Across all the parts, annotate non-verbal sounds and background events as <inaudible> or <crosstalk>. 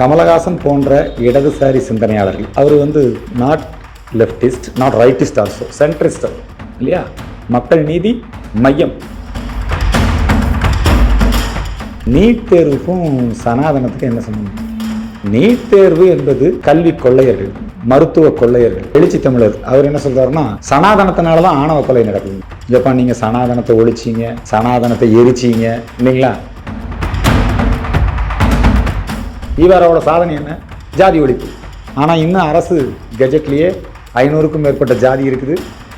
கமலஹாசன் போன்ற இடதுசாரி சிந்தனையாளர்கள் அவர் வந்து not leftist not rightist also centrist இல்லையா? மக்கள் நீதி மையம். நீட் தேர்வுக்கும் சனாதனத்துக்கும் என்ன சம்பந்தம்? நீட் தேர்வு என்பது கல்வி கொள்ளையர்கள் மருத்துவ கொள்ளையர்கள் எழுச்சி தமிழர். அவர் என்ன சொல்றாருன்னா சனாதனத்தினால தான் ஆணவ கொலை நடக்குது. ஜப்பான் நீங்கள் சனாதனத்தை ஒழிச்சீங்க சனாதனத்தை எரிச்சீங்க இல்லைங்களா? ஈவாரோட சாதனை என்ன? ஜாதி ஒழிப்பு. ஆனால் இன்னும் அரசு கெஜெட்லேயே ஐநூறுக்கும் மேற்பட்ட ஜாதி இருக்குது.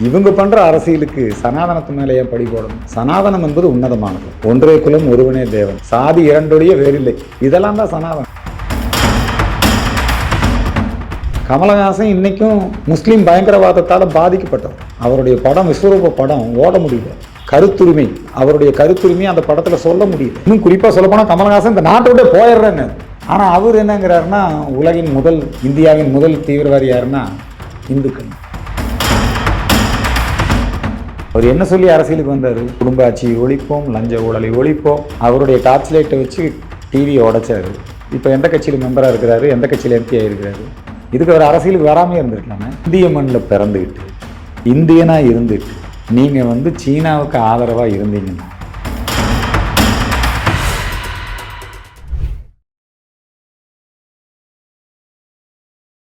இவங்க பண்ணுற அரசியலுக்கு சனாதனத்து மேலே ஏன் படி போடணும்? சனாதனம் என்பது உன்னதமானது. ஒன்றே குலம் ஒருவனே தேவன். சாதி இரண்டுடைய வேறில்லை. இதெல்லாம் தான் சனாதனம். கமலஹாசன் இன்னைக்கும் முஸ்லீம் பயங்கரவாதத்தால் பாதிக்கப்பட்டவர். அவருடைய படம் விஸ்வரூப படம் ஓட முடியல. கருத்துரிமை. அவருடைய கருத்துரிமை அந்த படத்தில் சொல்ல முடியல. இன்னும் குறிப்பாக சொல்லப்போனால் கமலஹாசன் இந்த நாட்டை போயிடுறேன்னு. ஆனால் அவர் என்னங்கிறாருன்னா உலகின் முதல் இந்தியாவின் முதல் தீவிரவாதி யாருன்னா இந்துக்கள். அவர் என்ன சொல்லி அரசியலுக்கு வந்தார்? குடும்ப ஆட்சியை ஒழிப்போம் லஞ்ச ஊழலை ஒழிப்போம். அவருடைய டார்ச் லைட்டை வச்சு டிவியை உடைச்சாரு. இப்போ எந்த கட்சியில் மெம்பராக இருக்கிறாரு? எந்த கட்சியில் எம்பி ஆகிருக்கிறாரு இதுக்கு அவர் அரசியலுக்கு வராமே இருந்திருக்கலாமே. இந்திய மண்ணில் பிறந்துக்கிட்டு இந்தியனாக இருந்துட்டு நீங்கள் வந்து சீனாவுக்கு ஆதரவாக இருந்தீங்கன்னா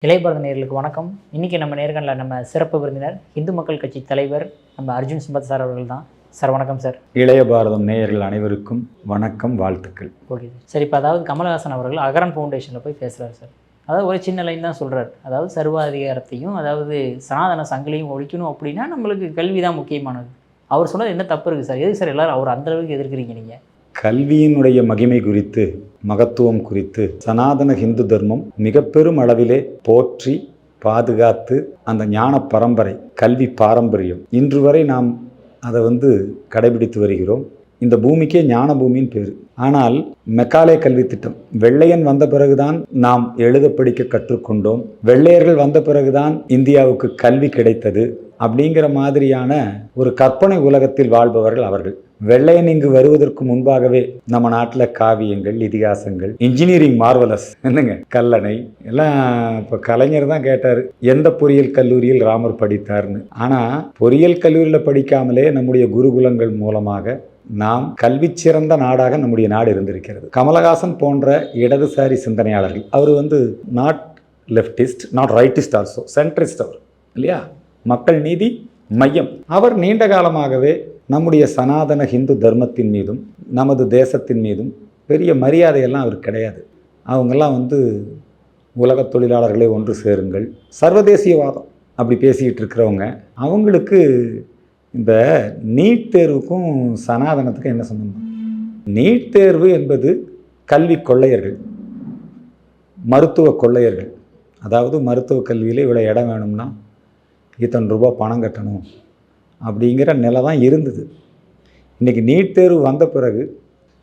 இளையபாரத நேயர்களுக்கு வணக்கம். இன்றைக்கி நம்ம நேர்காணல நம்ம சிறப்பு விருந்தினர் இந்து மக்கள் கட்சி தலைவர் நம்ம அர்ஜுன் சம்பத் சார் அவர்கள் தான். சார் வணக்கம் சார். இளைய பாரதம் நேயர்கள் அனைவருக்கும் வணக்கம் வாழ்த்துக்கள். Okay sir. சரி இப்போ அதாவது கமலஹாசன் அவர்கள் அகரன் ஃபவுண்டேஷனில் போய் பேசுகிறார் சார். அதாவது ஒரு சின்ன லைன் தான் சொல்கிறார் அதாவது சர்வாதிகாரத்தையும் அதாவது சனாதன சங்கிலியும் ஒழிக்கணும் அப்படின்னா நம்மளுக்கு கல்வி தான் முக்கியமானது. அவர் சொன்னது என்ன தப்பு இருக்குது சார்? எதுக்கு சார் எல்லாரும் அவர் அந்த அளவுக்கு எதிர்க்கிறீங்க நீங்கள் கல்வியினுடைய மகிமை குறித்து மகத்துவம் குறித்து சனாதன ஹிந்து தர்மம் மிக பெரும் அளவிலே போற்றி பாதுகாத்து அந்த ஞான பரம்பரை கல்வி பாரம்பரியம். இன்று வரை நாம் அதை வந்து கடைபிடித்து வருகிறோம். இந்த பூமிக்கே ஞான பூமின்னு பேர். ஆனால் மெக்காலே கல்வி திட்டம். வெள்ளையன் வந்த பிறகுதான் நாம் எழுத படிக்க கற்றுக்கொண்டோம். வெள்ளையர்கள் வந்த பிறகுதான் இந்தியாவுக்கு கல்வி கிடைத்தது. அப்படிங்கிற மாதிரியான ஒரு கற்பனை உலகத்தில் வாழ்பவர்கள் அவர்கள். வெள்ளையன் இங்கு வருவதற்கு முன்பாகவே நம்ம நாட்டில் காவியங்கள் இதிகாசங்கள் இன்ஜினியரிங் மார்வலஸ் என்னங்க? கல்லணை. எல்லாம் இப்போ கலைஞர் தான் கேட்டார் எந்த பொறியியல் கல்லூரியில் ராமர் படித்தார்னு. ஆனால் பொறியியல் கல்லூரியில் படிக்காமலே நம்முடைய குருகுலங்கள் மூலமாக நாம் கல்வி சிறந்த நாடாக நம்முடைய நாடு இருந்திருக்கிறது. கமலஹாசன் போன்ற இடதுசாரி சிந்தனையாளர்கள் அவர் வந்து not leftist not rightist also centrist அவர் இல்லையா? மக்கள் நீதி மையம். அவர் நீண்ட காலமாகவே நம்முடைய சனாதன ஹிந்து தர்மத்தின் மீதும் நமது தேசத்தின் மீதும் பெரிய மரியாதையெல்லாம் அவருக்கு கிடையாது. அவங்கெல்லாம் வந்து உலகத் தொழிலாளர்களே ஒன்று சேருங்கள் சர்வதேசியவாதம் அப்படி பேசிக்கிட்டு இருக்கிறவங்க. அவங்களுக்கு இந்த நீட் தேர்வுக்கும் சனாதனத்துக்கும் என்ன சம்பந்தம்? நீட் தேர்வு என்பது கல்வி கொள்ளையர்கள் மருத்துவ கொள்ளையர்கள். அதாவது மருத்துவ கல்வியில் இவ்வளோ இடம் வேணும்னா இத்தனை ரூபா பணம் கட்டணும். அப்படிங்கிற நிலை தான் இருந்தது. இன்றைக்கி நீட் தேர்வு வந்த பிறகு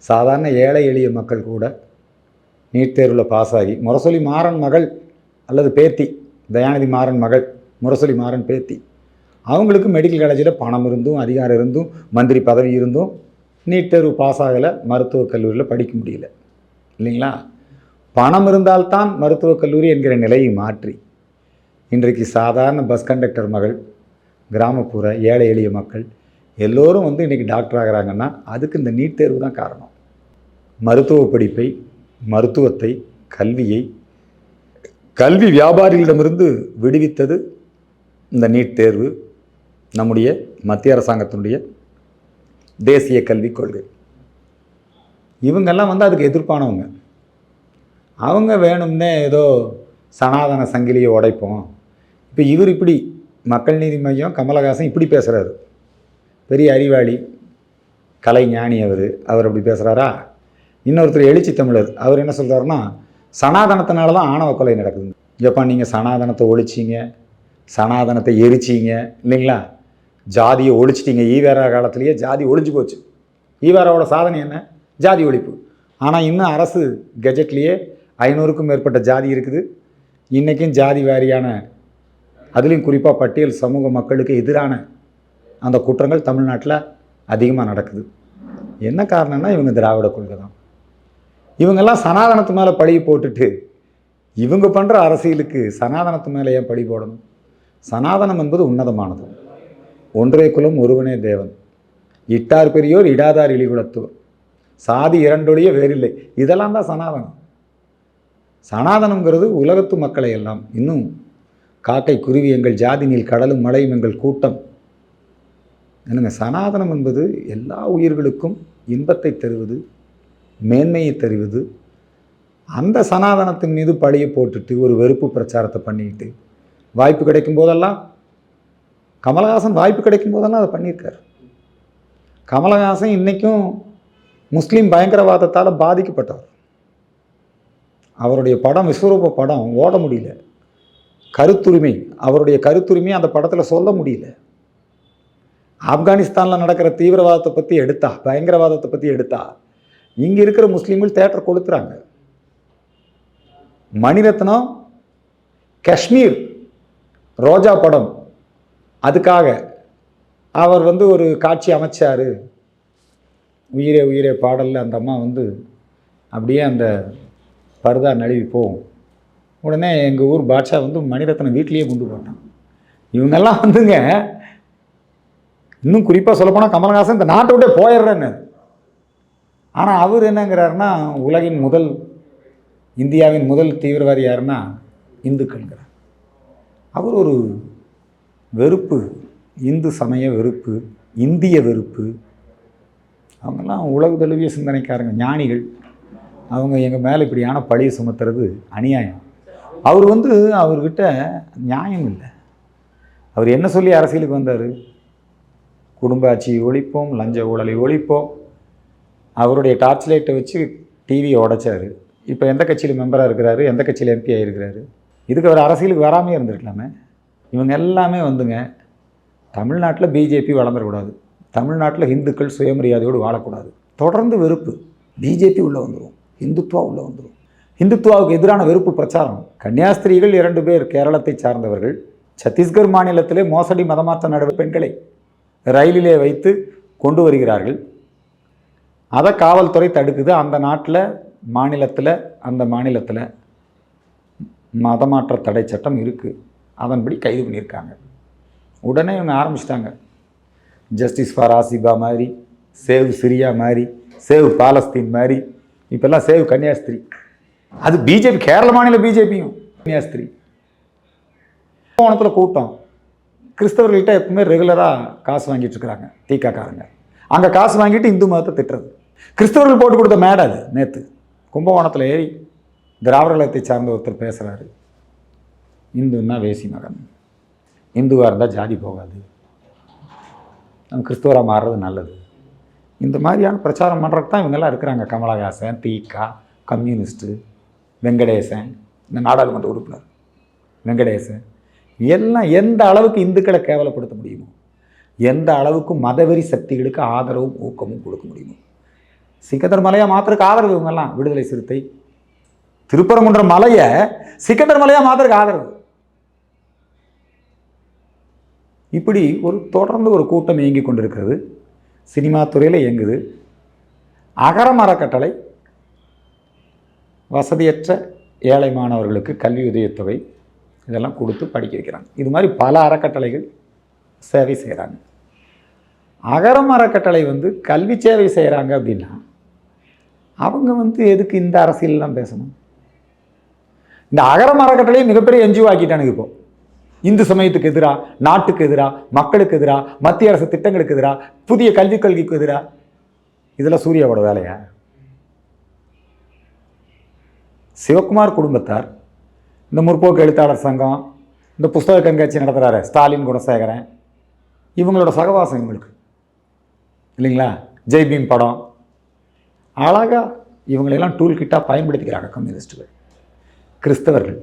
சாதாரண ஏழை எளிய மக்கள் கூட நீட் தேர்வில் பாஸ் ஆகி முரசொலி மாறன் மகள் அல்லது பேத்தி தயாநிதி மாறன் மகள் முரசொலி மாறன் பேத்தி அவங்களுக்கு மெடிக்கல் காலேஜில் பணம் இருந்தும் அதிகாரம் இருந்தும் மந்திரி பதவி இருந்தும் நீட் தேர்வு பாஸ் ஆகலை மருத்துவக் கல்லூரியில் படிக்க முடியல. இல்லைங்களா? பணம் இருந்தால்தான் மருத்துவக் கல்லூரி என்கிற நிலையை மாற்றி இன்றைக்கு சாதாரண பஸ் கண்டக்டர் மகள் கிராமப்புற ஏழை எளிய மக்கள் எல்லோரும் வந்து இன்றைக்கி டாக்டர் ஆகிறாங்கன்னா அதுக்கு இந்த நீட் தேர்வு தான் காரணம். மருத்துவ படிப்பை மருத்துவத்தை கல்வியை கல்வி வியாபாரிகளிடமிருந்து விடுவித்தது இந்த நீட் தேர்வு. நம்முடைய மத்திய அரசாங்கத்தினுடைய தேசிய கல்விக் கொள்கை. இவங்கெல்லாம் வந்து அதுக்கு எதிர்ப்பானவங்க. அவங்க வேணும்னே ஏதோ சனாதன சங்கிலியை உடைப்போம். இப்போ இவர் இப்படி மக்கள் நீதி மையம் கமலஹாசன் இப்படி பேசுகிறாரு பெரிய அறிவாளி கலை ஞானி அவர். அவர் அப்படி பேசுகிறாரா இன்னொருத்தர் எழுச்சி தமிழர். அவர் என்ன சொல்கிறாருன்னா சனாதனத்தினால தான் ஆணவ கொலை நடக்குது. எப்பா நீங்கள் சனாதனத்தை ஒழிச்சிங்க சனாதனத்தை எரிச்சிங்க இல்லைங்களா? ஜாதியை ஒழிச்சிட்டிங்க. ஈவேரா காலத்திலேயே ஜாதி ஒழிஞ்சு போச்சு. ஈவேராவோட சாதனை என்ன? ஜாதி ஒழிப்பு. ஆனால் இன்னும் அரசு கெஜெட்லேயே ஐநூறுக்கும் மேற்பட்ட ஜாதி இருக்குது. இன்றைக்கும் ஜாதி வாரியான அதுலேயும் குறிப்பாக பட்டியல் சமூக மக்களுக்கு எதிரான அந்த குற்றங்கள் தமிழ்நாட்டில் அதிகமாக நடக்குது. என்ன காரணம்னா இவங்க திராவிட கொள்கை தான். இவங்கெல்லாம் சனாதனத்து மேலே பழி போட்டுட்டு இவங்க பண்ணுற அரசியலுக்கு சனாதனத்து மேலே ஏன் பழி போடணும்? சனாதனம் என்பது உன்னதமானது. ஒன்றே குலம் ஒருவனே தேவன். இட்டார் பெரியோர் இடாதார் இழிகுலத்தோர். சாதி இரண்டொழிய வேறில்லை. இதெல்லாம் தான் சனாதனம். சனாதனங்கிறது உலகத்து மக்களை எல்லாம் இன்னும் காக்கை குருவி எங்கள் ஜாதினில் கடலும் மலையும் எங்கள் கூட்டம். என்னங்க சனாதனம் என்பது எல்லா உயிர்களுக்கும் இன்பத்தை தருவது மேன்மையை தருவது அந்த சனாதனத்தின் மீது பழியை போட்டுட்டு ஒரு வெறுப்பு பிரச்சாரத்தை பண்ணிக்கிட்டு வாய்ப்பு கிடைக்கும் போதெல்லாம் கமலஹாசன் வாய்ப்பு கிடைக்கும் போதெல்லாம் அதை பண்ணியிருக்கார். கமலஹாசன் இன்றைக்கும் முஸ்லீம் பயங்கரவாதத்தால் பாதிக்கப்பட்டவர். அவருடைய படம் விஸ்வரூப படம் ஓட முடியல. கருத்துரிமை அவருடைய கருத்துரிமை அந்த படத்தில் சொல்ல முடியல. ஆப்கானிஸ்தானில் நடக்கிற தீவிரவாதத்தை பற்றி எடுத்தா பயங்கரவாதத்தை பற்றி எடுத்தா இங்கே இருக்கிற முஸ்லீம்கள் தேட்டர் கொளுத்துறாங்க. மணிரத்னம் காஷ்மீர் ரோஜா படம் அதுக்காக அவர் வந்து ஒரு காட்சி அமைச்சார். உயிரே உயிரே பாடலில் அந்த அம்மா வந்து அப்படியே அந்த பர்தா நழுவி போகும். உடனே எங்கள் ஊர் பாட்ஷா வந்து மணிரத்னம் வீட்லேயே கொண்டு போட்டான். இவங்கெல்லாம் வந்துங்க இன்னும் குறிப்பாக சொல்லப்போனால் கமலஹாசன் இந்த நாட்டை விட்டே போயிடுறேன்னு. ஆனால் அவர் என்னங்கிறாருன்னா உலகின் முதல் இந்தியாவின் முதல் தீவிரவாதி யாருன்னா இந்துக்கள்ங்கிறார். அவர் ஒரு வெறுப்பு இந்து சமய வெறுப்பு இந்திய வெறுப்பு. அவங்கெல்லாம் உலக தழுவிய சிந்தனைக்காரங்க ஞானிகள். அவங்க எங்கள் மேலே இப்படியான பழியை சுமத்துறது அநியாயம். அவர் வந்து அவர்கிட்ட நியாயம் இல்லை. அவர் என்ன சொல்லி அரசியலுக்கு வந்தார்? குடும்ப ஆட்சியை ஒழிப்போம் லஞ்ச ஊழலை ஒழிப்போம். அவருடைய டார்ச் லைட்டை வச்சு டிவியை உடைச்சார். இப்போ எந்த கட்சியில் மெம்பராக இருக்கிறாரு? எந்த கட்சியில் எம்பி ஆகிருக்கிறாரு இதுக்கு அவர் அரசியலுக்கு வராமே இருந்திருக்கலாமே. இவங்க எல்லாமே வந்துங்க தமிழ்நாட்டில் பிஜேபி வளர்ந்துடக்கூடாது தமிழ்நாட்டில் இந்துக்கள் சுயமரியாதையோடு வாழக்கூடாது. தொடர்ந்து வெறுப்பு. பிஜேபி உள்ளே வந்துடும் இந்துத்துவா உள்ளே வந்துடும் இந்துத்துவாவுக்கு எதிரான வெறுப்பு பிரச்சாரம். கன்னியாஸ்திரிகள் இரண்டு பேர் கேரளத்தை சார்ந்தவர்கள். சத்தீஸ்கர் மாநிலத்திலே மோசடி மதமாற்ற நடவடிக்கை பெண்களை ரயிலிலே வைத்து கொண்டு வருகிறார்கள். அதை காவல்துறை தடுக்குது. அந்த நாட்டில் மாநிலத்தில் அந்த மாநிலத்தில் மதமாற்ற தடை சட்டம் இருக்குது அதன்படி கைது பண்ணியிருக்காங்க. உடனே இவங்க ஆரம்பிச்சிட்டாங்க. ஜஸ்டிஸ் ஃபார் ஆசிபா மாதிரி சேவ் சிரியா மாதிரி சேவ் பாலஸ்தீன் மாதிரி இப்போல்லாம் சேவ் கன்னியாஸ்திரி. அது பிஜேபி கேரள மாநில பிஜேபியும் கன்னியாஸ்திரி. கோணத்தில் கூட்டம். கிறிஸ்தவர்கள்ட்ட எப்பவுமே ரெகுலராக காசு வாங்கிட்டு இருக்கிறாங்க தீக்காக்காரங்க அங்கே காசு வாங்கிட்டு இந்து மதத்தை திட்டுறது. கிறிஸ்தவர்கள் போட்டு கொடுத்த மேடை அது நேற்று கும்பகோணத்தில் ஏறி திராவிடத்தை சார்ந்த ஒருத்தர் பேசுகிறாரு இந்துன்னா வேசி மகன். இந்துவாக இருந்தால் ஜாதி போகாது. நம்ம கிறிஸ்துவராக மாறுறது நல்லது. இந்த மாதிரியான பிரச்சாரம் பண்ணுறதுக்கு தான் இவங்கெல்லாம் இருக்கிறாங்க. கமலஹாசன் தீகா கம்யூனிஸ்ட்டு. வெங்கடேசன் இந்த நாடாளுமன்ற உறுப்பினர் வெங்கடேசன் எல்லாம் எந்த அளவுக்கு இந்துக்களை கேவலப்படுத்த முடியுமோ எந்த அளவுக்கு மதவெறி சக்திகளுக்கு ஆதரவும் ஊக்கமும் கொடுக்க முடியுமோ. சிக்கந்தர் மலையாக மாத்திரக்கு ஆதரவு இவங்கெல்லாம் விடுதலை சிறுத்தை. திருப்பரங்குன்ற மலையை சிக்கந்தர் மலையாக மாத்திரக்கு ஆதரவு. இப்படி ஒரு தொடர்ந்து ஒரு கூட்டம் இயங்கி கொண்டிருக்கிறது. சினிமா துறையில் இயங்குது. அகரம் அறக்கட்டளை வசதியற்ற ஏழை மாணவர்களுக்கு கல்வி உதவித்தொகை இதெல்லாம் கொடுத்து படிக்க வைக்கிறாங்க. இது மாதிரி பல அறக்கட்டளைகள் சேவை செய்கிறாங்க அகரம் அறக்கட்டளை வந்து கல்வி சேவை செய்கிறாங்க அப்படின்னா அவங்க வந்து எதுக்கு இந்த அரசியல்லாம் பேசணும்? இந்த அகரம் அறக்கட்டளையை மிகப்பெரிய என்ஜிஓ ஆக்கிட்டானுங்க இப்போ. இந்து சமயத்துக்கு எதிராக நாட்டுக்கு எதிராக மக்களுக்கு எதிராக மத்திய அரசு திட்டங்களுக்கு எதிராக புதிய கல்விக் கொள்கைக்கு எதிராக இதெல்லாம் சூர்யாவோட வேலையா? சிவகுமார் குடும்பத்தார் இந்த முற்போக்கு எழுத்தாளர் சங்கம் இந்த புஸ்தக கண்காட்சி நடத்துகிறாரு ஸ்டாலின் குணசேகரன். இவங்களோட சகவாசம் இவங்களுக்கு. இல்லைங்களா? ஜெய்பீம் படம். அழகாக இவங்களெல்லாம் டூல் கிட்டாக பயன்படுத்திக்கிறாங்க கம்யூனிஸ்ட்டுகள் கிறிஸ்தவர்கள்.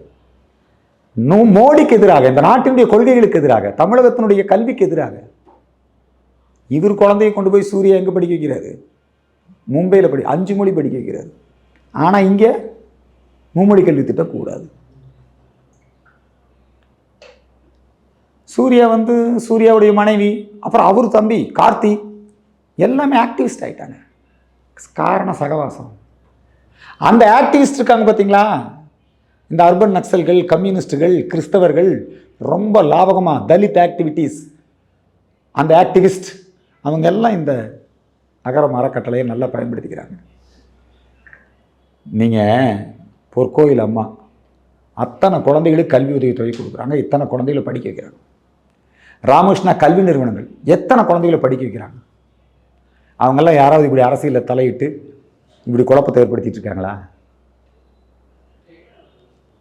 நோ மோடிக்கு எதிராக இந்த நாட்டினுடைய கொள்கைகளுக்கு எதிராக தமிழகத்தினுடைய கல்விக்கு எதிராக இவர் குழந்தையை கொண்டு போய் சூர்யா எங்கே படிக்க வைக்கிறாரு? மும்பையில் படி அஞ்சு மொழி படிக்க வைக்கிறாரு. ஆனால் இங்கே மும்மொழி கல்வி திட்டம் கூடாது சூர்யா வந்து சூர்யாவுடைய மனைவி அப்புறம் அவர் தம்பி கார்த்தி எல்லாமே ஆக்டிவிஸ்ட் ஆகிட்டாங்க காரண சகவாசம். அந்த ஆக்டிவிஸ்ட் இருக்காங்க பார்த்தீங்களா இந்த அர்பன் நக்சல்கள் கம்யூனிஸ்டுகள் கிறிஸ்தவர்கள் ரொம்ப லாபகமாக தலித் ஆக்டிவிட்டீஸ் அந்த ஆக்டிவிஸ்ட் அவங்க எல்லாம் இந்த அகர மரக்கட்டளையை நல்லா பயன்படுத்திக்கிறாங்க. நீங்கள் பொற்கோயில் அம்மா. அத்தனை குழந்தைகளுக்கு கல்வி உதவித்தொகை கொடுக்குறாங்க. இத்தனை குழந்தைகளை படிக்க வைக்கிறாங்க. ராமகிருஷ்ணா கல்வி நிறுவனங்கள் எத்தனை குழந்தைகளை படிக்க வைக்கிறாங்க? அவங்கெல்லாம் யாராவது இப்படி அரசியலில் தலையிட்டு இப்படி குழப்பத்தை ஏற்படுத்திட்டு இருக்காங்களா?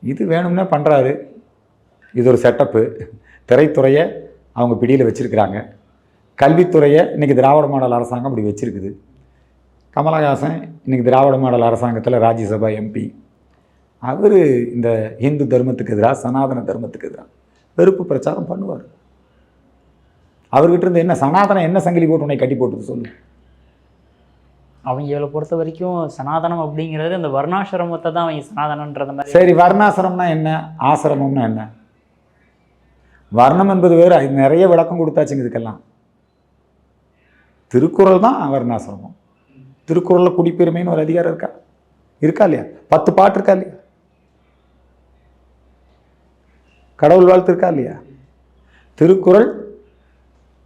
இது வேணும்னா பண்ணுறாரு இது ஒரு செட்டப்பு திரைத்துறையை அவங்க பிடியில் வச்சுருக்கிறாங்க. கல்வித்துறையை இன்றைக்கி திராவிட மாடல் அரசாங்கம் இப்படி வச்சுருக்குது. கமலஹாசன் இன்றைக்கி திராவிட மாடல் அரசாங்கத்தில் ராஜ்யசபா எம்பி அவர் இந்த இந்து தர்மத்துக்கு எதிராக சனாதன தர்மத்துக்கு எதிராக வெறுப்பு பிரச்சாரம் பண்ணுவார். அவர்கிட்ட இருந்து என்ன சனாதனம் என்ன சங்கிலி போட்டு உன்னை கட்டி போட்டுது சொல்லு. அவங்கள பொறுத்த வரைக்கும் சனாதனம் அப்படிங்கிறது அந்த வர்ணாசிரமத்தை தான் அவங்க சனாதனன்றத மாதிரி. சரி வர்ணாசிரமம்னா என்ன ஆசிரமம்னா என்ன? வர்ணம் என்பது வேறு நிறைய விளக்கம் கொடுத்தாச்சுங்க இதுக்கெல்லாம். திருக்குறள் தான் வர்ணாசிரமம். திருக்குறளில் குடிப்பெருமைன்னு ஒரு அதிகாரம் இருக்கா? இருக்கா இல்லையா? பத்து பாட்டு இருக்கா இல்லையா? கடவுள் வாழ்த்து இருக்கா இல்லையா? திருக்குறள்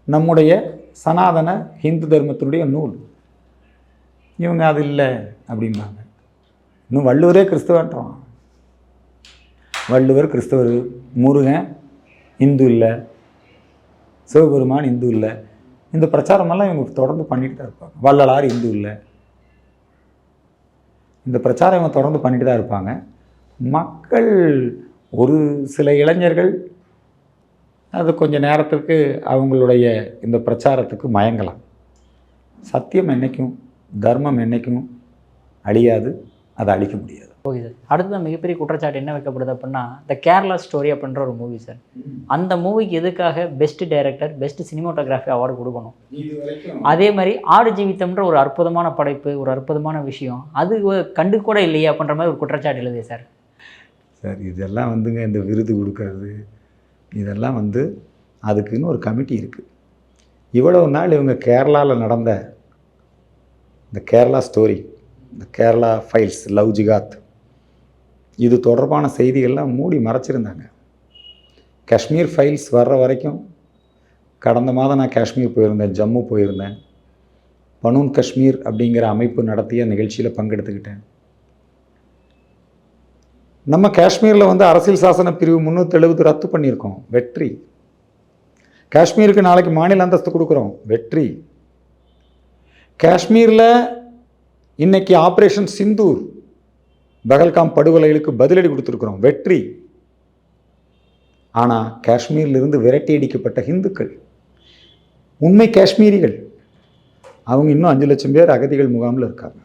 நம்முடைய சனாதன ஹிந்து தர்மத்தினுடைய நூல். இவங்க அது இல்லை அப்படிம்பாங்க. இன்னும் வள்ளுவரே கிறிஸ்தவன்றான். வள்ளுவர் கிறிஸ்தவர் முருகன் இந்து இல்லை. சிவபெருமான் இந்து இல்லை. இந்த பிரச்சாரமெல்லாம் இவங்க தொடர்ந்து பண்ணிட்டு தான் இருப்பாங்க. வள்ளலார் இந்து இல்லை. இந்த பிரச்சாரம் இவங்க தொடர்ந்து பண்ணிட்டு தான் இருப்பாங்க. மக்கள் ஒரு சில இளைஞர்கள் அது கொஞ்ச நேரத்திற்கு அவங்களுடைய இந்த பிரச்சாரத்துக்கு மயங்கலாம். சத்தியம் என்னைக்கும் தர்மம் என்னைக்கும் அழியாது அதை அழிக்க முடியாது. ஓகே சார் அடுத்ததான் மிகப்பெரிய குற்றச்சாட்டு என்ன வைக்கப்படுது அப்படின்னா இந்த கேரளா ஸ்டோரி அப்படின்ற ஒரு மூவி சார் அந்த மூவிக்கு எதுக்காக best director best cinematography award கொடுக்கணும்? அதே மாதிரி ஆடு ஜீவித்தம்ன்ற ஒரு அற்புதமான படைப்பு ஒரு அற்புதமான விஷயம் அது கண்டு கூட இல்லையே அப்படின்ற மாதிரி ஒரு குற்றச்சாட்டு எழுதே சார் சார் இதெல்லாம் வந்துங்க இந்த விருது கொடுக்கறது. இதெல்லாம் வந்து அதுக்குன்னு ஒரு கமிட்டி இருக்குது இவ்வளவு நாள் இவங்க கேரளாவில் நடந்த இந்த கேரளா ஸ்டோரி இந்த கேரளா ஃபைல்ஸ் லவ் ஜிகாத் இது தொடர்பான செய்திகள்லாம் மூடி மறைச்சிருந்தாங்க. காஷ்மீர் ஃபைல்ஸ் வர்ற வரைக்கும் கடந்த மாதம் நான் காஷ்மீர் போயிருந்தேன் ஜம்மு போயிருந்தேன். பனூன் காஷ்மீர் அப்படிங்கிற அமைப்பு நடத்திய நிகழ்ச்சியில் பங்கெடுத்துக்கிட்டேன். நம்ம காஷ்மீரில் வந்து அரசியல் சாசன பிரிவு முந்நூற்றி எழுபது ரத்து பண்ணியிருக்கோம். வெற்றி. காஷ்மீருக்கு நாளைக்கு மாநில அந்தஸ்து கொடுக்குறோம். வெற்றி. காஷ்மீரில் இன்னைக்கு ஆப்ரேஷன் சிந்தூர் பகல்காம் படுகொலைகளுக்கு பதிலடி கொடுத்துருக்குறோம். வெற்றி. ஆனால் காஷ்மீரிலிருந்து விரட்டி அடிக்கப்பட்ட இந்துக்கள் உண்மை காஷ்மீரிகள் அவங்க இன்னும் அஞ்சு லட்சம் பேர் அகதிகள் முகாமில் இருக்காங்க.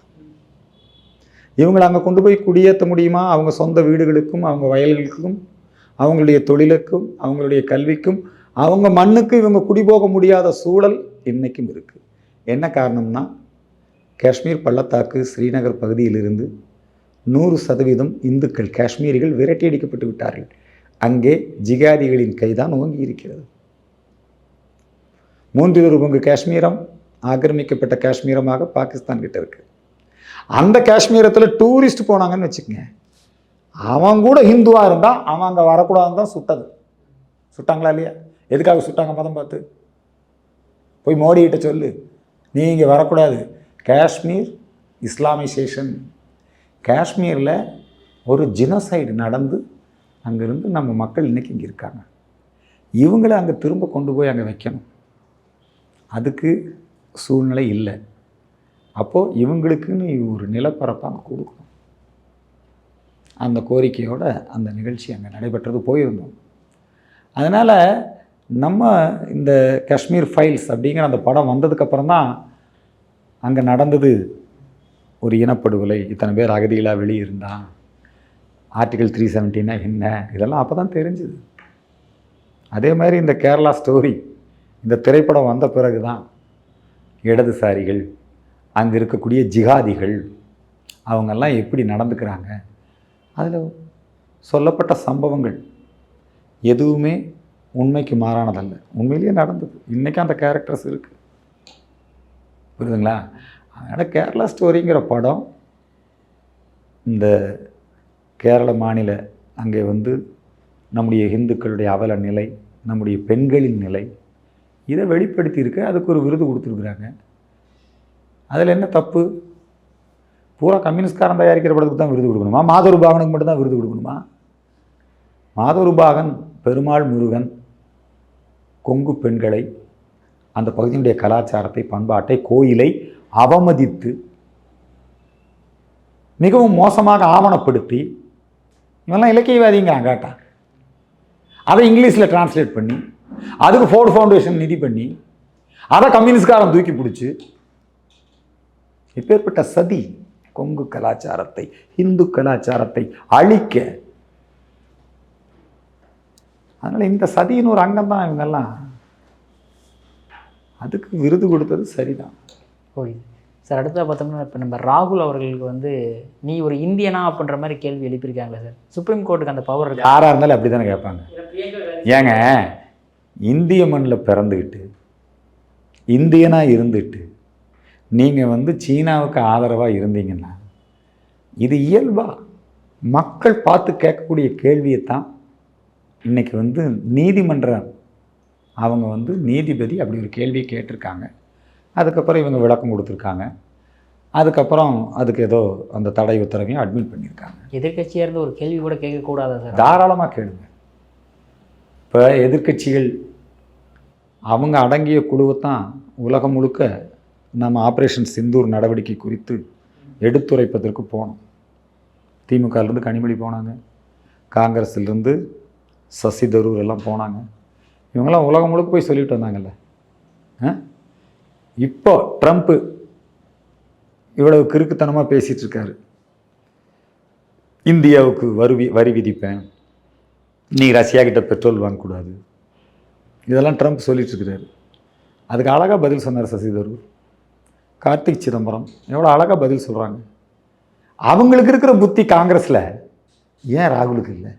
இவங்களை அங்கே கொண்டு போய் குடியேற்ற முடியுமா? அவங்க சொந்த வீடுகளுக்கும் அவங்க வயல்களுக்கும் அவங்களுடைய தொழிலுக்கும் அவங்களுடைய கல்விக்கும் அவங்க மண்ணுக்கு இவங்க குடிபோக முடியாத சூழல் இன்றைக்கும் இருக்குது என்ன காரணம்னா காஷ்மீர் பள்ளத்தாக்கு ஸ்ரீநகர் பகுதியிலிருந்து நூறு சதவீதம் இந்துக்கள் காஷ்மீரிகள் விரட்டி அடிக்கப்பட்டு விட்டார்கள். அங்கே ஜிகாதிகளின் கைதான் ஓங்கி இருக்கிறது. மூன்றில் ஒரு பங்கு காஷ்மீரம் ஆக்கிரமிக்கப்பட்ட காஷ்மீரமாக பாகிஸ்தான் கிட்ட இருக்குது அந்த காஷ்மீரத்தில் டூரிஸ்ட் போனாங்கன்னு வச்சுக்கோங்க. அவன் கூட ஹிந்துவாக இருந்தால் அவன் அங்கே வரக்கூடாதுன்னு தான் சுட்டது. சுட்டாங்களா இல்லையா? எதுக்காக சுட்டாங்க மதம் பார்த்து? போய் மோடிகிட்ட சொல்லு. நீ இங்கே வரக்கூடாது. காஷ்மீர் இஸ்லாமைசேஷன். காஷ்மீரில் ஒரு ஜினசைடு நடந்து அங்கேருந்து நம்ம மக்கள் இன்னைக்கு இங்கே இருக்காங்க. இவங்கள அங்கே திரும்ப கொண்டு போய் அங்கே வைக்கணும். அதுக்கு சூழ்நிலை இல்லை. அப்போது இவங்களுக்குன்னு ஒரு நிலப்பரப்பை அங்கே கொடுக்கணும். அந்த கோரிக்கையோடு அந்த நிகழ்ச்சி அங்கே நடைபெற்றது போயிருந்தோம். அதனால் நம்ம இந்த காஷ்மீர் ஃபைல்ஸ் அப்படிங்கிற அந்த படம் வந்ததுக்கப்புறம் தான் அங்கே நடந்தது ஒரு இனப்படுகொலை. இத்தனை பேர் அகதிகளாக வெளியே இருந்தான் ஆர்டிகல் த்ரீ செவன்ட்டினா என்ன? இதெல்லாம் அப்போ தான் தெரிஞ்சுது. அதே மாதிரி இந்த கேரளா ஸ்டோரி இந்த திரைப்படம் வந்த பிறகு தான் இடதுசாரிகள் அங்கே இருக்கக்கூடிய ஜிகாதிகள் அவங்கெல்லாம் எப்படி நடந்துக்கிறாங்க? அதில் சொல்லப்பட்ட சம்பவங்கள் எதுவுமே உண்மைக்கு மாறானதல்ல. உண்மையிலேயே நடந்தது. இன்றைக்கி அந்த கேரக்டர்ஸ் இருக்குது புரியுதுங்களா? அதனால் கேரளா ஸ்டோரிங்கிற படம் இந்த கேரள மாநில அங்கே வந்து நம்முடைய இந்துக்களுடைய அவல நிலை நம்முடைய பெண்களின் நிலை இதை வெளிப்படுத்தியிருக்கு. அதுக்கு ஒரு விருது கொடுத்துருக்குறாங்க. அதில் என்ன தப்பு? பூரா கம்யூனிஸ்ட்காரன் தயாரிக்கிற படத்துக்கு தான் விருது கொடுக்கணுமா? மாதொரு பாகனுக்கு மட்டும்தான் விருது கொடுக்கணுமா? மாதொரு பாகன் பெருமாள் முருகன் கொங்கு பெண்களை அந்த பகுதியினுடைய கலாச்சாரத்தை பண்பாட்டை கோயிலை அவமதித்து மிகவும் மோசமாக ஆவணப்படுத்தி இவெல்லாம் இலக்கியவாதிங்க கேட்டான் அதை இங்கிலீஷில் டிரான்ஸ்லேட் பண்ணி அதுக்கு ஃபோர்டு ஃபவுண்டேஷன் நிதி பண்ணி அதை கம்யூனிஸ்ட்காரன் தூக்கி பிடிச்சி இப்பேற்பட்ட சதி கொங்கு கலாச்சாரத்தை இந்து கலாச்சாரத்தை அழிக்க. அதனால் இந்த சதியின் ஒரு அங்கம் தான் இவங்கெல்லாம். அதுக்கு விருது கொடுத்தது சரிதான். புரியுது சார் அடுத்ததாக பார்த்தோம்னா இப்போ நம்ம ராகுல் அவர்களுக்கு வந்து நீ ஒரு இந்தியனா? அப்படின்ற மாதிரி கேள்வி எழுப்பியிருக்காங்களே சார். சுப்ரீம் கோர்ட்டுக்கு அந்த பவர் இருக்கு? யாராக இருந்தாலும் அப்படி தானே கேட்பாங்க. ஏங்க இந்திய மண்ணில் பிறந்துக்கிட்டு இந்தியனாக இருந்துட்டு நீங்கள் வந்து சீனாவுக்கு ஆதரவாக இருந்தீங்கன்னா இது இயல்பா மக்கள் பார்த்து கேட்கக்கூடிய கேள்வியை தான் இன்னைக்கு வந்து நீதிமன்றம் அவங்க வந்து நீதிபதி அப்படி ஒரு கேள்வியை கேட்டிருக்காங்க. அதுக்கப்புறம் இவங்க விளக்கம் கொடுத்துருக்காங்க. அதுக்கப்புறம் அதுக்கு ஏதோ அந்த தடை உத்தரவையும் அட்மிட் பண்ணியிருக்காங்க. எதிர்க்கட்சியாக இருந்து ஒரு கேள்வி கூட கேட்கக்கூடாதா சார்? தாராளமாக கேளுங்க. இப்போ எதிர்க்கட்சிகள் அவங்க அடங்கிய குழுவை தான் உலகம் முழுக்க நம்ம ஆப்ரேஷன் சிந்தூர் நடவடிக்கை குறித்து எடுத்துரைப்பதற்கு போனோம். திமுகலேருந்து கனிமொழி போனாங்க. காங்கிரஸ்லேருந்து சசி தரூர் எல்லாம் போனாங்க. இவங்கெல்லாம் உலகம் முழுக்க போய் சொல்லிட்டு வந்தாங்கல்ல. இப்போ ட்ரம்ப்பு இவ்வளவு கிறுக்குத்தனமாக பேசிகிட்டு இருக்காரு. இந்தியாவுக்கு வரி வரி விதிப்பேன். நீ ரஷ்யாக்கிட்ட பெட்ரோல் வாங்கக்கூடாது இதெல்லாம் ட்ரம்ப் சொல்லிட்டு இருக்கிறாரு. அதுக்கு அழகாக பதில் சொன்னார் சசி தரூர். கார்த்திக் சிதம்பரம் எவ்வளோ அழகாக பதில் சொல்கிறாங்க அவங்களுக்கு இருக்கிற புத்தி காங்கிரஸில் ஏன் ராகுலுக்கு இல்லை?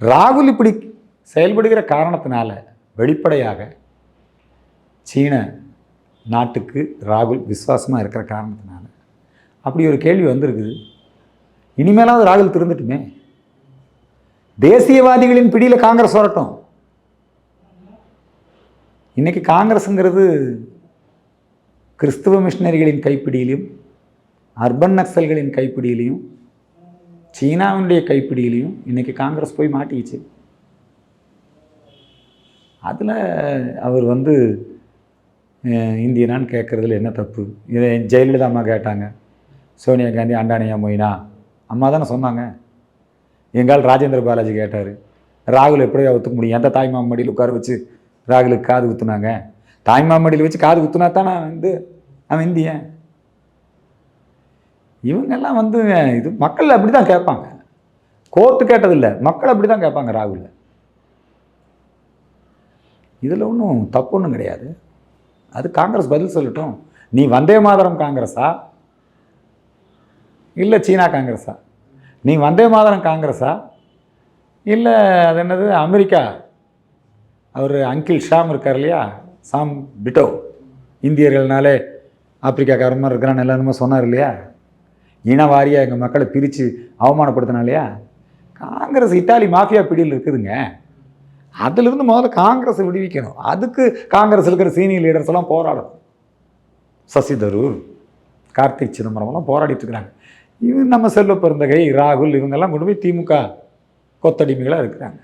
ராகுல் இப்படி செயல்படுகிற காரணத்தினால வெளிப்படையாக சீன நாட்டுக்கு ராகுல் விசுவாசமாக இருக்கிற காரணத்தினால அப்படி ஒரு கேள்வி வந்திருக்குது. இனிமேலாவது ராகுல் திருந்துட்டுமே? தேசியவாதிகளின் பிடியில் காங்கிரஸ் வரட்டும். இன்னைக்கு காங்கிரஸுங்கிறது கிறிஸ்துவ மிஷினரிகளின் கைப்பிடியிலையும் அர்பன் நக்சல்களின் கைப்பிடியிலையும் சீனாவினுடைய கைப்பிடியிலையும் இன்றைக்கி காங்கிரஸ் போய் மாட்டிக்கிச்சு. அதில் அவர் வந்து இந்தியனான்னு கேட்குறதுல என்ன தப்பு? இதை ஜெயலலிதா அம்மா கேட்டாங்க. சோனியா காந்தி அண்டானியா மொய்னா? அம்மா தானே சொன்னாங்க. எங்கால் ராஜேந்திர பாலாஜி கேட்டார். ராகுல் எப்படியா ஒத்துக்க முடியும்? எந்த தாய்மாம மடியில் உட்கார வச்சு ராகுலுக்கு காது குத்துனாங்க? தாய்மாமடியில் வச்சு காது குத்துனா தானே அவன் வந்து? அவன் இந்தியன் இவங்கெல்லாம் வந்து இது மக்கள் அப்படி தான் கேட்பாங்க. கோர்ட்டு கேட்டதில்லை. மக்கள் அப்படி தான் கேட்பாங்க ராகுல. இதில் ஒன்றும் தப்பு ஒன்றும் கிடையாது. அது காங்கிரஸ் பதில் சொல்லட்டும். நீ வந்தே மாதரம் காங்கிரஸா? இல்லை சீனா காங்கிரஸா? நீ வந்தே மாதரம் காங்கிரஸா? இல்லை அது என்னது? அமெரிக்கா. அவர் அங்கிள் ஷாம் இருக்கார் இல்லையா? சாம் பிட்டோ இந்தியர்கள்னாலே ஆப்பிரிக்காக்காரன் மாதிரி இருக்கிறான்னு எல்லாருமே சொன்னார் இல்லையா? இனவாரியாக எங்கள் மக்களை பிரித்து அவமானப்படுத்தினா இல்லையா காங்கிரஸ் இட்டாலி மாஃபியா பிடியில் இருக்குதுங்க. அதிலிருந்து முதல்ல காங்கிரஸை விடுவிக்கணும். அதுக்கு காங்கிரஸ் இருக்கிற சீனியர் லீடர்ஸ் எல்லாம் போராடணும். சசி தரூர் கார்த்திக் சிதம்பரம்லாம் போராடிட்டு இருக்கிறாங்க. இவன் நம்ம செல்வ பிறந்தகை ராகுல் இவங்கெல்லாம் கொண்டு போய் திமுக கொத்தடிமைகளாக இருக்கிறாங்க.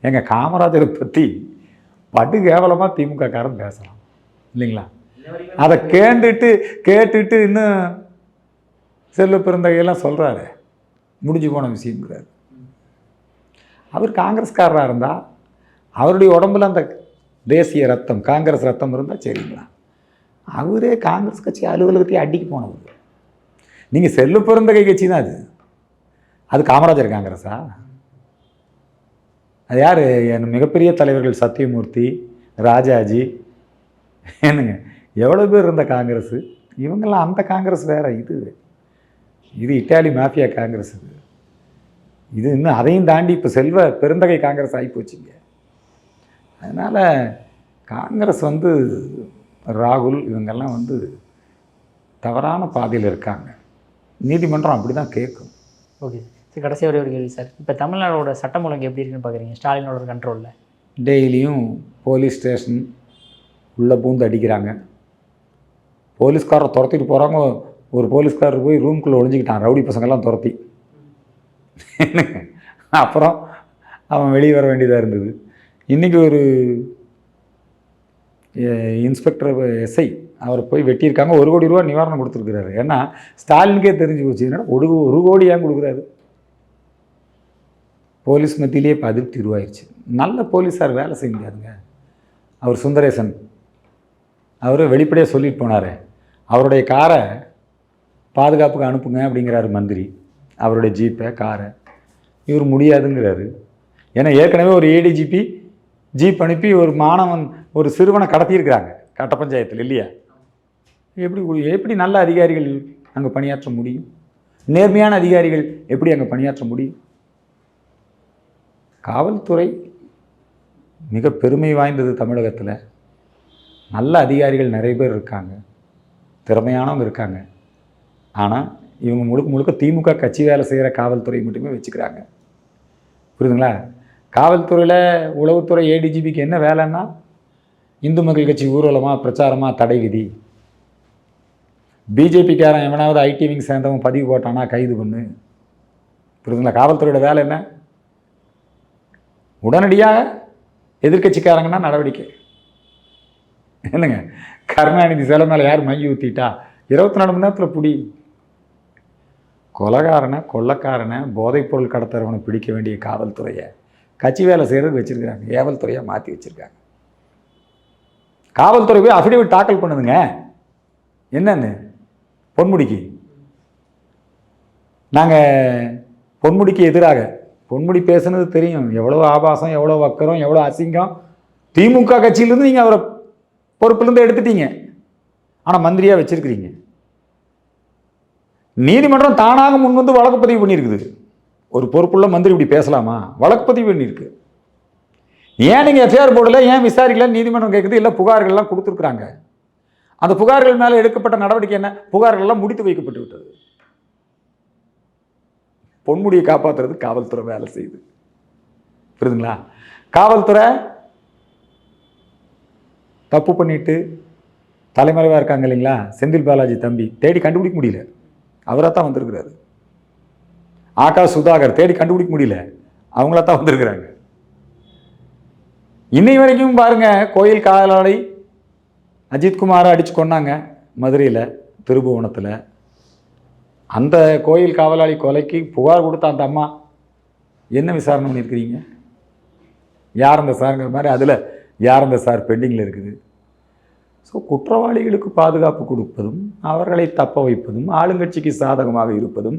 எங்கள் காமராஜரை பற்றி படு கேவலமாக திமுக காரன் பேசலாம். இல்லைங்களா? அதை கேட்டுட்டு கேட்டுட்டு இன்னும் செல்வ பெருந்தகையெல்லாம் சொல்கிறாரு முடிஞ்சு போன விஷயங்கிறாரு அவர் காங்கிரஸ்காரராக இருந்தால் அவருடைய உடம்புல அந்த தேசிய ரத்தம் காங்கிரஸ் ரத்தம் இருந்தால் சரிங்களா? அவரே காங்கிரஸ் கட்சி அலுவலகத்தையே அடிக்க போனவர். நீங்கள் செல்லு பிறந்தகை கட்சி தான் அது. அது காமராஜர் காங்கிரஸா? அது யார்? என் மிகப்பெரிய தலைவர்கள் சத்தியமூர்த்தி ராஜாஜி. என்னங்க எவ்வளோ பேர் இருந்த காங்கிரஸ்? இவங்கெல்லாம் அந்த காங்கிரஸ் வேறு இது. இது இட்டாலி மாஃபியா காங்கிரஸ் இது. இது இன்னும் அதையும் தாண்டி இப்போ செல்வ பெருந்தகை காங்கிரஸ் ஆகி போச்சுங்க. அதனால் காங்கிரஸ் வந்து ராகுல் இவங்கெல்லாம் வந்து தவறான பாதையில் இருக்காங்க. நீதிமன்றம் அப்படி தான் கேட்கும். ஓகே. கடைசி ஒரே ஒரு கேள்வி சார். இப்போ தமிழ்நாடோட சட்டம் ஒழுங்கு எப்படி இருக்குன்னு பார்க்குறீங்க ஸ்டாலினோட கண்ட்ரோலில் டெய்லியும் போலீஸ் ஸ்டேஷன் உள்ளே பூந்து அடிக்கிறாங்க. போலீஸ்காரரை துரத்திட்டு போகிறாங்க ஒரு போலீஸ்காரர் போய் ரூம்குள்ளே ஒழிஞ்சிக்கிட்டான் ரவுடி பசங்கெல்லாம் துரத்தி. <laughs> அப்புறம் அவன் வெளியே வர வேண்டியதாக இருந்தது. இன்றைக்கி ஒரு இன்ஸ்பெக்டர் எஸ்ஐ அவர் போய் வெட்டியிருக்காங்க. ஒரு கோடி ரூபா நிவாரணம் கொடுத்துருக்குறாரு. ஏன்னா ஸ்டாலினுக்கே தெரிஞ்சு போச்சு. என்னடா ஒரு ஒரு கோடி ஏன் கொடுக்குறாரு? போலீஸ் மத்தியிலேயே இப்போ அதிருப்தி உருவாயிருச்சு. நல்ல போலீஸார் வேலை செய்ய முடியாதுங்க. அவர் சுந்தரேசன். அவர் வெளிப்படையாக சொல்லிட்டு போனார். அவருடைய காரை பாதுகாப்புக்கு அனுப்புங்க அப்படிங்கிறாரு மந்திரி. அவருடைய ஜீப்பை காரை. இவர் முடியாதுங்கிறாரு. ஏன்னா ஏற்கனவே ஒரு ஏடிஜிபி ஜீப் அனுப்பி ஒரு மாணவன் ஒரு சிறுவனை கடத்தியிருக்கிறாங்க. கட்ட பஞ்சாயத்தில் இல்லையா? எப்படி எப்படி நல்ல அதிகாரிகள் அங்கே பணியாற்ற முடியும்? நேர்மையான அதிகாரிகள் எப்படி அங்கே பணியாற்ற முடியும்? காவல்துறை மிக பெருமை வாய்ந்தது தமிழகத்தில். நல்ல அதிகாரிகள் நிறைய பேர் இருக்காங்க. திறமையானவங்க இருக்காங்க. ஆனால் இவங்க முழுக்க முழுக்க திமுக கட்சி வேலை செய்கிற காவல்துறை மட்டுமே வச்சுக்கிறாங்க. புரியுதுங்களா? காவல்துறையில் உளவுத்துறை ஏடிஜிபிக்கு என்ன வேலைன்னா இந்து மக்கள் கட்சி ஊர்வலமாக பிரச்சாரமாக தடை விதி. பிஜேபிக்காரன் எவனாவது ஐடி விங் சேர்ந்தவன் பதிவு போட்டானா கைது பண்ணு. புரியுதுங்களா? காவல்துறையோட வேலை என்ன? உடனடியாக எதிர்க்கட்சிக்காரங்கன்னா நடவடிக்கை. என்னங்க? கருணாநிதி சிலை மேலே யார் மை ஊற்றிட்டா இருபத்தி நாலு மணி நேரத்தில் பிடி. கொலகாரனை கொள்ளக்காரனை போதைப்பொருள் கடத்துறவனை பிடிக்க வேண்டிய காவல்துறையை கட்சி வேலை செய்கிறதுக்கு வச்சுருக்கிறாங்க. ஏவல்துறையாக மாற்றி வச்சுருக்காங்க. காவல்துறை போய் அஃபிடேவிட் தாக்கல் பண்ணுதுங்க. என்னன்னு? பொன்முடிக்கு. நாங்கள் பொன்முடிக்கு எதிராக பொன்முடி பேசுனது தெரியும். எவ்வளோ ஆபாசம் எவ்வளோ வக்கரம் எவ்வளோ அசிங்கம். திமுக கட்சியிலேருந்து நீங்கள் அவரை பொறுப்புலேருந்து எடுத்துட்டீங்க. ஆனால் மந்திரியாக வச்சுருக்கிறீங்க. நீதிமன்றம் தானாக முன் வந்து வழக்கு பதிவு பண்ணியிருக்குது. ஒரு பொறுப்புள்ள மந்திரி இப்படி பேசலாமா? வழக்கு பதிவு பண்ணியிருக்கு. ஏன் நீங்கள் எஃப்ஐஆர் போடல? ஏன் விசாரிக்கல? நீதிமன்றம் கேட்குது இல்லை புகார்கள்லாம் கொடுத்துருக்குறாங்க. அந்த புகார்கள் மேலே எடுக்கப்பட்ட நடவடிக்கை என்ன? புகார்கள்லாம் முடித்து வைக்கப்பட்டு விட்டது. பொன்முடியை காப்பாற்றுறது காவல்துறை வேலை செய்யுது. புரியுதுங்களா? காவல்துறை தப்பு பண்ணிட்டு தலைமறைவாக இருக்காங்க இல்லைங்களா? செந்தில் பாலாஜி தம்பி தேடி கண்டுபிடிக்க முடியல. அவராக தான் வந்திருக்கிறாரு. ஆகாஷ் சுதாகர் தேடி கண்டுபிடிக்க முடியல. அவங்களா தான் வந்திருக்கிறாங்க. இன்னை வரைக்கும் பாருங்க கோயில் காவலாளி அஜித்குமாரை அடித்து கொன்னாங்க மதுரையில் திருபுவனத்தில். அந்த கோயில் காவலாளி கொலைக்கு புகார் கொடுத்த அந்த அம்மா என்ன விசாரணை பண்ணியிருக்கிறீங்க? யார் அந்த சாருங்கிற மாதிரி அதில் யார் அந்த சார் பெண்டிங்கில் இருக்குது? ஸோ குற்றவாளிகளுக்கு பாதுகாப்பு கொடுப்பதும் அவர்களை தப்ப வைப்பதும் ஆளுங்கட்சிக்கு சாதகமாக இருப்பதும்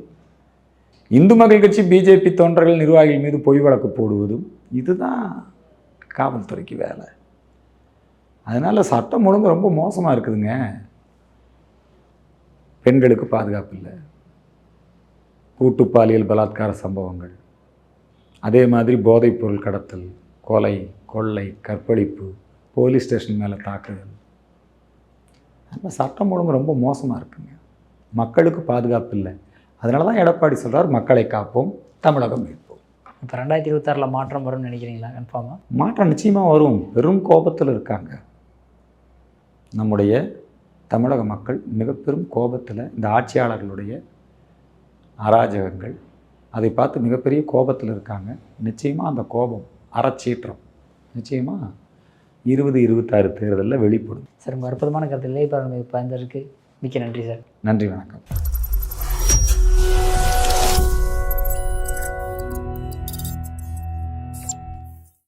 இந்து மக்கள் கட்சி பிஜேபி தொண்டர்கள் நிர்வாகிகள் மீது பொய் வழக்கு போடுவதும் இதுதான் காவல்துறைக்கு வேலை. அதனால் சட்டம் ஒழுங்கு ரொம்ப மோசமாக இருக்குதுங்க. பெண்களுக்கு பாதுகாப்பு இல்லை. கூட்டு பாலியல் பலாத்கார சம்பவங்கள். அதே மாதிரி போதைப்பொருள் கடத்தல் கொலை கொள்ளை கற்பழிப்பு போலீஸ் ஸ்டேஷன் மேலே தாக்குதல். அதனால் சட்டம் ஒழுங்கு ரொம்ப மோசமாக இருக்குங்க. மக்களுக்கு பாதுகாப்பு இல்லை. அதனால தான் எடப்பாடி சொல்றார் மக்களை காப்போம் தமிழகம் மீட்போம். இப்போ ரெண்டாயிரத்தி இருபத்தாறில் மாற்றம் வரும்னு நினைக்கிறீங்களா? கன்ஃபார்மாக மாற்றம் நிச்சயமாக வரும். பெரும் கோபத்தில் இருக்காங்க. நம்முடைய தமிழக மக்கள் மிக பெரும் கோபத்தில் இந்த ஆட்சியாளர்களுடைய அராஜகங்கள். அதை பார்த்து மிகப்பெரிய கோபத்தில் இருக்காங்க. நிச்சயமாக அந்த கோபம் அறச்சீற்றம். நிச்சயமாக இருபது இருபத்தாறு தேர்தலில் வெளிப்படும். சார் உங்கள் அற்புதமான கருத்து இளைய பரம்பரை பயந்ததற்கு மிக்க நன்றி சார். நன்றி வணக்கம்.